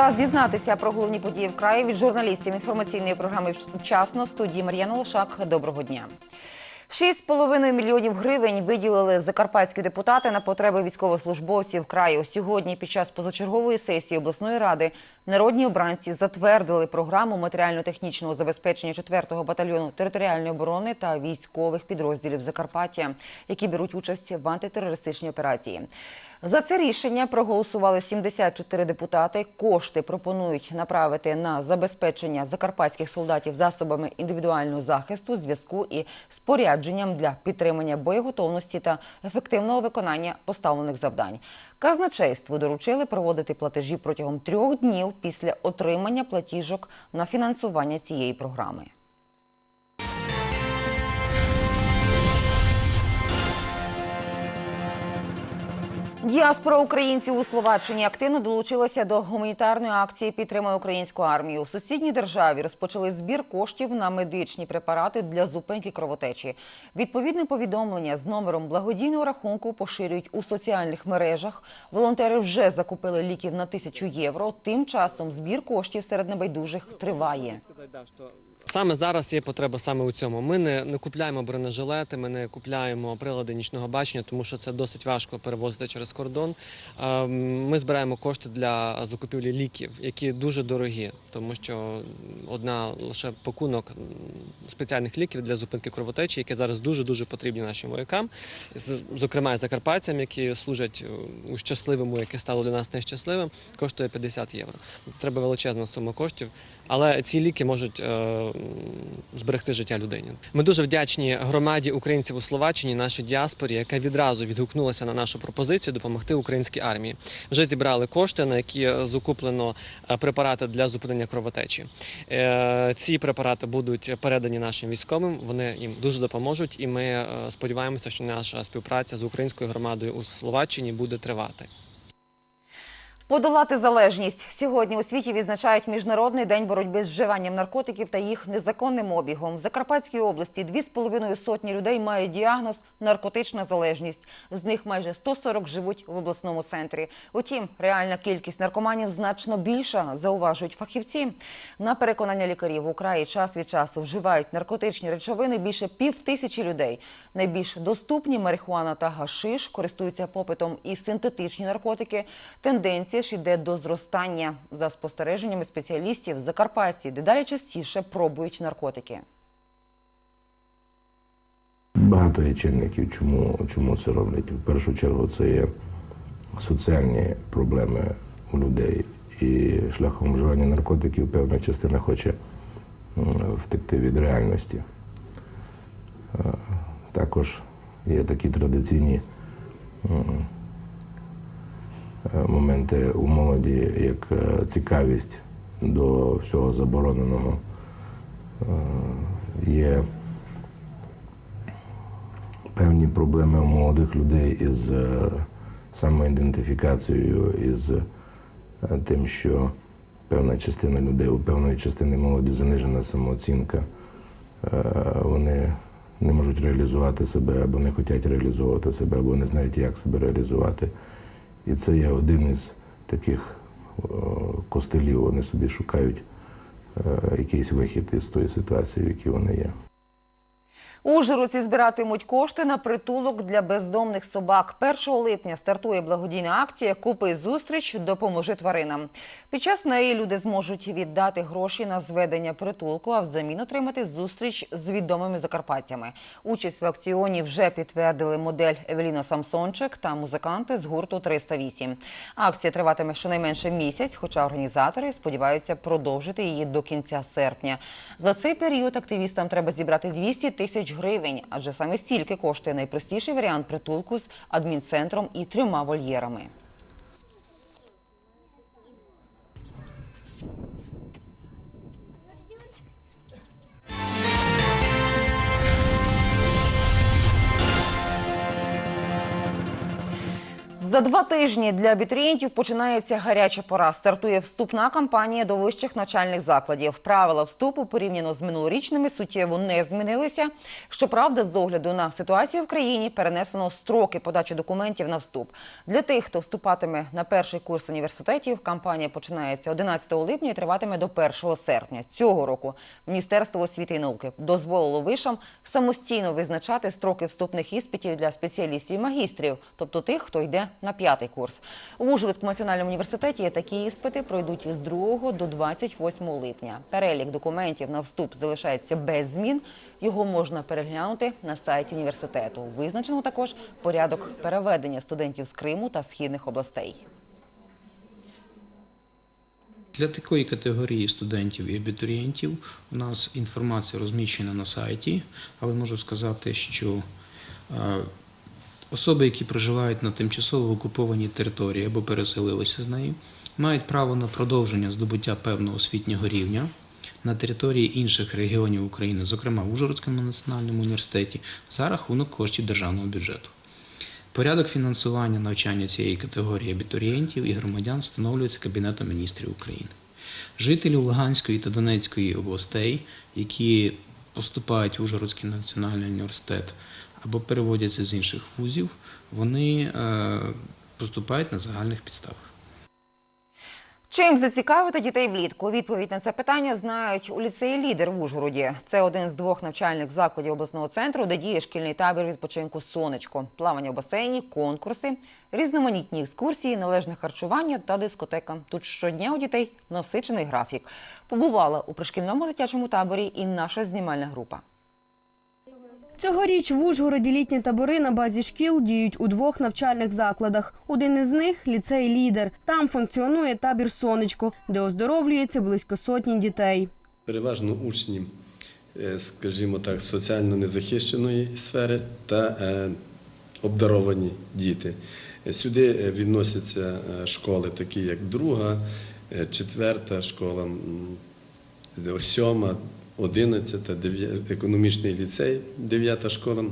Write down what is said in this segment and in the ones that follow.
Час дізнатися про головні події в краї від журналістів інформаційної програми «Вчасно» в студії Мар'яна Лошак. Доброго дня. 6,5 мільйонів гривень виділили закарпатські депутати на потреби військовослужбовців краю. Сьогодні під час позачергової сесії обласної ради народні обранці затвердили програму матеріально-технічного забезпечення 4-го батальйону територіальної оборони та військових підрозділів Закарпаття, які беруть участь в антитерористичній операції. За це рішення проголосували 74 депутати. Кошти пропонують направити на забезпечення закарпатських солдатів засобами індивідуального захисту, зв'язку і спорядженням для підтримання боєготовності та ефективного виконання поставлених завдань. Казначейству доручили проводити платежі протягом трьох днів після отримання платіжок на фінансування цієї програми. Діаспора українців у Словаччині активно долучилася до гуманітарної акції «Підтримай українську армію». У сусідній державі розпочали збір коштів на медичні препарати для зупинки кровотечі. Відповідне повідомлення з номером благодійного рахунку поширюють у соціальних мережах. Волонтери вже закупили ліків на тисячу євро. Тим часом збір коштів серед небайдужих триває. Саме зараз є потреба саме у цьому. Ми не, не купляємо бронежилети, ми не купляємо прилади нічного бачення, тому що це досить важко перевозити через кордон. Е, Ми збираємо кошти для закупівлі ліків, які дуже дорогі, тому що одна лише пакунок спеціальних ліків для зупинки кровотечі, які зараз дуже дуже потрібні нашим воякам, зокрема і закарпатцям, які служать е, у щасливому, яке стало для нас нещасливим, коштує 50 євро. Треба величезна сума коштів, але ці ліки можуть е, зберегти життя людині. Ми дуже вдячні громаді українців у Словаччині, нашій діаспорі, яка відразу відгукнулася на нашу пропозицію допомогти українській армії. Вже зібрали кошти, на які закуплено е, препарати для зупинення кровотечі. Е, Ці препарати будуть передані нашим військовим. Вони їм дуже допоможуть, і ми сподіваємося, що наша співпраця з українською громадою у Словаччині буде тривати. Подолати залежність сьогодні у світі відзначають міжнародний день боротьби з вживанням наркотиків та їх незаконним обігом. В Закарпатській області дві з половиною сотні людей мають діагноз наркотична залежність. З них майже 140 живуть в обласному центрі. Утім, реальна кількість наркоманів значно більша, зауважують фахівці. На переконання лікарів у краї час від часу вживають наркотичні речовини більше пів тисячі людей. Найбільш доступні марихуана та гашиш користуються попитом і синтетичні наркотики. Тенденція ж йде до зростання. За спостереженнями спеціалістів, закарпатці дедалі частіше пробують наркотики. Багато є чинників, чому, чому це роблять. В першу чергу це є соціальні проблеми у людей. І шляхом вживання наркотиків певна частина хоче втекти від реальності. Е, Також є такі традиційні моменти у молоді, як е, цікавість до всього забороненого. Е, Є певні проблеми у молодих людей із е, самоідентифікацією, із е, тим, що певна частина людей, у певної частини молоді занижена самооцінка. Е, Вони не можуть реалізувати себе або не хочуть реалізовувати себе, або не знають, як себе реалізувати. І це є один із таких е, костелів. Вони собі шукають е, якийсь вихід із тої ситуації, в якій вони є. Ужгородці збиратимуть кошти на притулок для бездомних собак. 1 липня стартує благодійна акція Купи зустріч, допоможи тваринам. Під час неї люди зможуть віддати гроші на зведення притулку, а взамін отримати зустріч з відомими закарпатцями. Участь в акціоні вже підтвердили модель Евеліна Самсончик та музиканти з гурту 308. Акція триватиме щонайменше місяць, хоча організатори сподіваються продовжити її до кінця серпня. За цей період активістам треба зібрати 200 тисяч гривень, адже саме стільки коштує найпростіший варіант притулку з адмінцентром і трьома вольєрами. За два тижні для абітурієнтів починається гаряча пора. Стартує вступна кампанія до вищих навчальних закладів. Правила вступу порівняно з минулорічними суттєво не змінилися. Щоправда, з огляду на ситуацію в країні перенесено строки подачі документів на вступ. Для тих, хто вступатиме на перший курс університетів, кампанія починається 11 липня і триватиме до 1 серпня. Цього року Міністерство освіти і науки дозволило вишам самостійно визначати строки вступних іспитів для спеціалістів і магістрів, тобто тих, хто йде на п'ятий курс. В Ужгородському національному університеті такі іспити пройдуть з 2 до 28 липня. Перелік документів на вступ залишається без змін. Його можна переглянути на сайті університету. Визначено також порядок переведення студентів з Криму та східних областей. Для такої категорії студентів і абітурієнтів у нас інформація розміщена на сайті, але можу сказати, що е, особи, які проживають на тимчасово окупованій території або переселилися з неї, мають право на продовження здобуття певного освітнього рівня на території інших регіонів України, зокрема в Ужгородському національному університеті, за рахунок коштів державного бюджету. Порядок фінансування навчання цієї категорії абітурієнтів і громадян встановлюється Кабінетом міністрів України. Жителі Луганської та Донецької областей, які поступають в Ужгородський національний університет або переводяться з інших вузів, вони е, поступають на загальних підставах. Чим зацікавити дітей влітку? Відповідь на це питання знають у ліцеї Лідер в Ужгороді. Це один з двох навчальних закладів обласного центру, де діє шкільний табір відпочинку Сонечко, плавання в басейні, конкурси, різноманітні екскурсії, належне харчування та дискотека. Тут щодня у дітей насичений графік. Побувала у пришкільному дитячому таборі і наша знімальна група. Цьогоріч в Ужгороді літні табори на базі шкіл діють у двох навчальних закладах. Один із них ліцей Лідер. Там функціонує табір Сонечко, де оздоровлюється близько сотні дітей. переважно учні, е, скажімо так, соціально незахищеної сфери та е, обдаровані діти. Сюди е, відносяться школи, такі як друга, четверта школа, сьома, одинадцята, дев'я- економічний ліцей, дев'ята школа,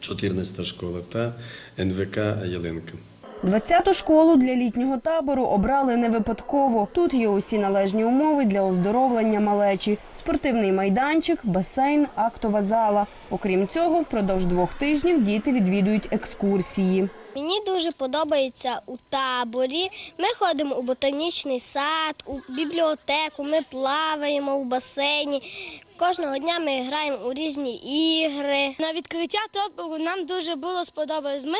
чотирнадцята школа та НВК Ялинка. 20-ту школу для літнього табору обрали не випадково. Тут є усі належні умови для оздоровлення малечі: спортивний майданчик, басейн, актова зала. Окрім цього, впродовж двох тижнів діти відвідують екскурсії. Мені дуже подобається у таборі. Ми ходимо у ботанічний сад, у бібліотеку, ми плаваємо у басейні. Кожного дня ми граємо у різні ігри. На відкриття табору нам дуже було сподобалось. Ми,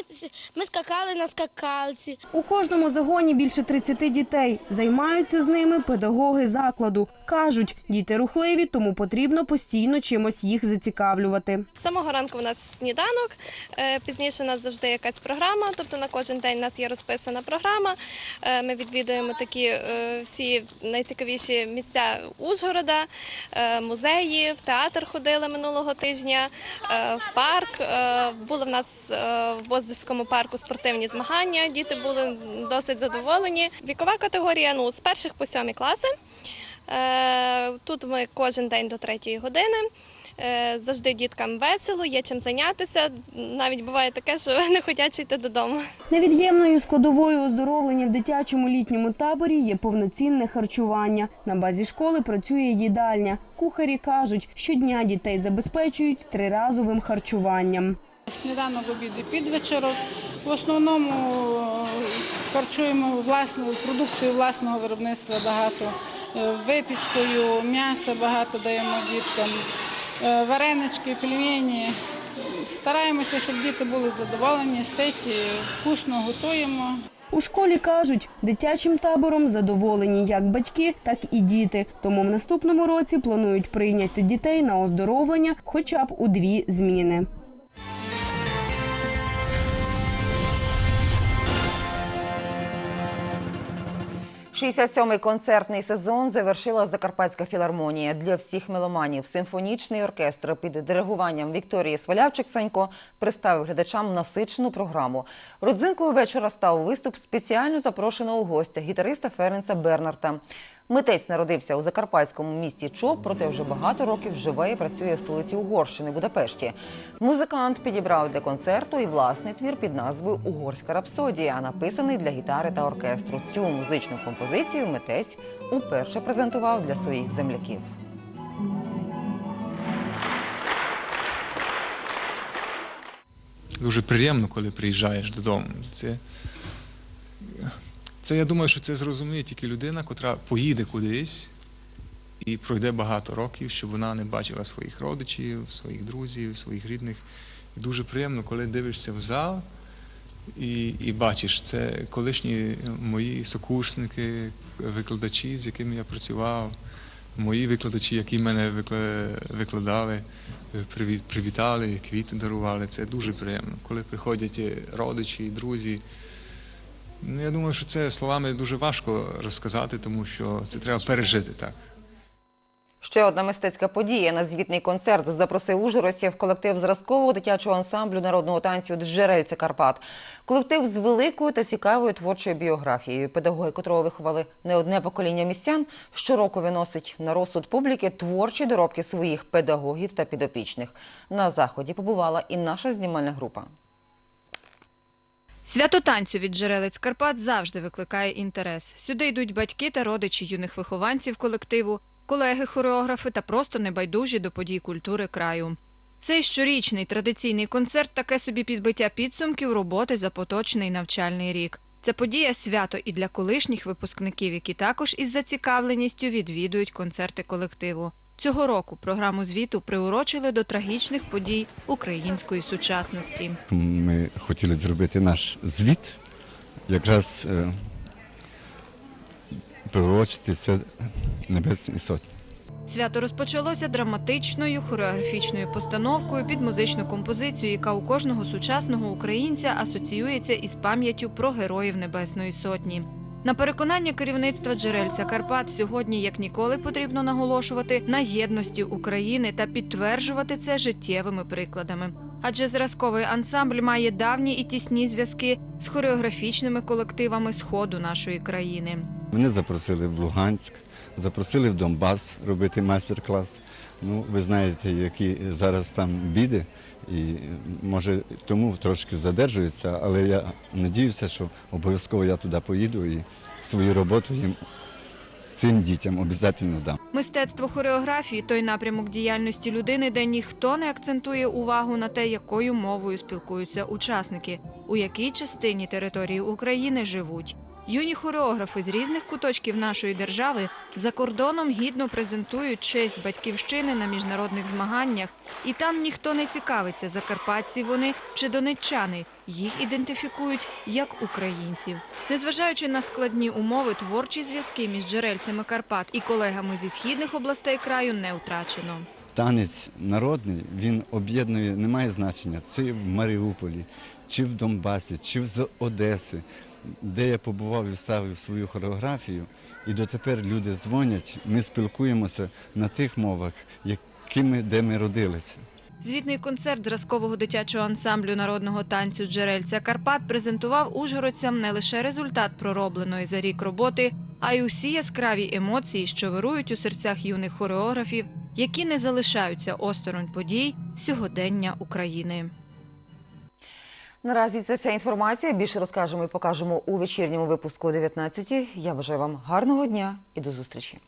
ми скакали на скакалці. У кожному загоні більше 30 дітей. Займаються з ними педагоги закладу. Кажуть, діти рухливі, тому потрібно постійно чимось їх зацікавлювати. З самого ранку у нас сніданок, е, пізніше у нас завжди якась програма, тобто на кожен день у нас є розписана програма. Е, Ми відвідуємо такі е, всі найцікавіші місця Ужгорода, е, музеї, в театр ходили минулого тижня, е, в парк. Е, Були в нас е, в Боздівському парку спортивні змагання, діти були досить задоволені. Вікова категорія ну, з перших по сьомі класи. Тут ми кожен день до третьої години. Е, Завжди діткам весело, є чим зайнятися. Навіть буває таке, що не хочуть йти додому. Невід'ємною складовою оздоровлення в дитячому літньому таборі є повноцінне харчування. На базі школи працює їдальня. Кухарі кажуть, щодня дітей забезпечують триразовим харчуванням. Сніданок, обід і підвечерок. В основному е, харчуємо власну продукцію власного виробництва багато. Е, Випічкою, м'яса багато даємо діткам, варенички, пельмені. Стараємося, щоб діти були задоволені, ситі, вкусно готуємо. У школі кажуть, дитячим табором задоволені як батьки, так і діти. Тому в наступному році планують прийняти дітей на оздоровлення хоча б у дві зміни. – 67-й концертний сезон завершила Закарпатська філармонія. Для всіх меломанів симфонічний оркестр під диригуванням Вікторії Свалявчик-Санько представив глядачам насичену програму. Родзинкою вечора став виступ спеціально запрошеного гостя, гітариста Ференса Бернарта. Митець народився у закарпатському місті Чоп, проте вже багато років живе і працює в столиці Угорщини Будапешті. Музикант підібрав для концерту і власний твір під назвою Угорська рапсодія, написаний для гітари та оркестру. Цю музичну композицію митець уперше презентував для своїх земляків. Дуже приємно, коли приїжджаєш додому. Це, це я думаю, що це зрозуміє тільки людина, котра поїде кудись і пройде багато років, щоб вона не бачила своїх родичів, своїх друзів, своїх рідних. І дуже приємно, коли дивишся в зал і, і бачиш, це колишні мої сокурсники, викладачі, з якими я працював, мої викладачі, які мене викладали, привіт- привітали, квіти дарували. Це дуже приємно. Коли приходять родичі, і друзі. Ну, я думаю, що це словами дуже важко розказати, тому що це треба пережити так. Ще одна мистецька подія на звітний концерт запросив ужгородців колектив зразкового дитячого ансамблю народного танцю «Джерельце Карпат. Колектив з великою та цікавою творчою біографією, педагоги котрого виховали не одне покоління містян, щороку виносить на розсуд публіки творчі доробки своїх педагогів та підопічних. На заході побувала і наша знімальна група. Свято танцю від джерелець Карпат завжди викликає інтерес. Сюди йдуть батьки та родичі юних вихованців колективу, колеги, хореографи та просто небайдужі до подій культури краю. Цей щорічний традиційний концерт таке собі підбиття підсумків роботи за поточний навчальний рік. Це подія свято і для колишніх випускників, які також із зацікавленістю відвідують концерти колективу. Цього року програму звіту приурочили до трагічних подій української сучасності. Ми хотіли зробити наш звіт, якраз е, приурочити це Небесній Сотні. Свято розпочалося драматичною хореографічною постановкою під музичну композицію, яка у кожного сучасного українця асоціюється із пам'яттю про героїв Небесної Сотні. На переконання керівництва Джерельця Карпат сьогодні як ніколи потрібно наголошувати на єдності України та підтверджувати це життєвими прикладами. Адже зразковий ансамбль має давні і тісні зв'язки з хореографічними колективами сходу нашої країни. Мене запросили в Луганськ, запросили в Донбас робити майстер-клас. Ну, ви знаєте, які зараз там біди, і може тому трошки задержуються, але я надіюся, що обов'язково я туди поїду і свою роботу їм цим дітям обов'язково дам. Мистецтво хореографії той напрямок діяльності людини, де ніхто не акцентує увагу на те, якою мовою спілкуються учасники, у якій частині території України живуть. Юні хореографи з різних куточків нашої держави за кордоном гідно презентують честь батьківщини на міжнародних змаганнях, і там ніхто не цікавиться, закарпатці вони чи донеччани. Їх ідентифікують як українців. Незважаючи на складні умови, творчі зв'язки між джерельцями Карпат і колегами зі східних областей краю не втрачено. Танець народний він об'єднує, не має значення, чи в Маріуполі, чи в Донбасі, чи з Одеси, де я побував і вставив свою хореографію. І дотепер люди дзвонять, ми спілкуємося на тих мовах, якими де ми родилися. Звітний концерт зразкового дитячого ансамблю народного танцю Джерельця Карпат презентував ужгородцям не лише результат проробленої за рік роботи, а й усі яскраві емоції, що вирують у серцях юних хореографів, які не залишаються осторонь подій сьогодення України. Наразі це вся інформація. Більше розкажемо і покажемо у вечірньому випуску о 19 Я бажаю вам гарного дня і до зустрічі.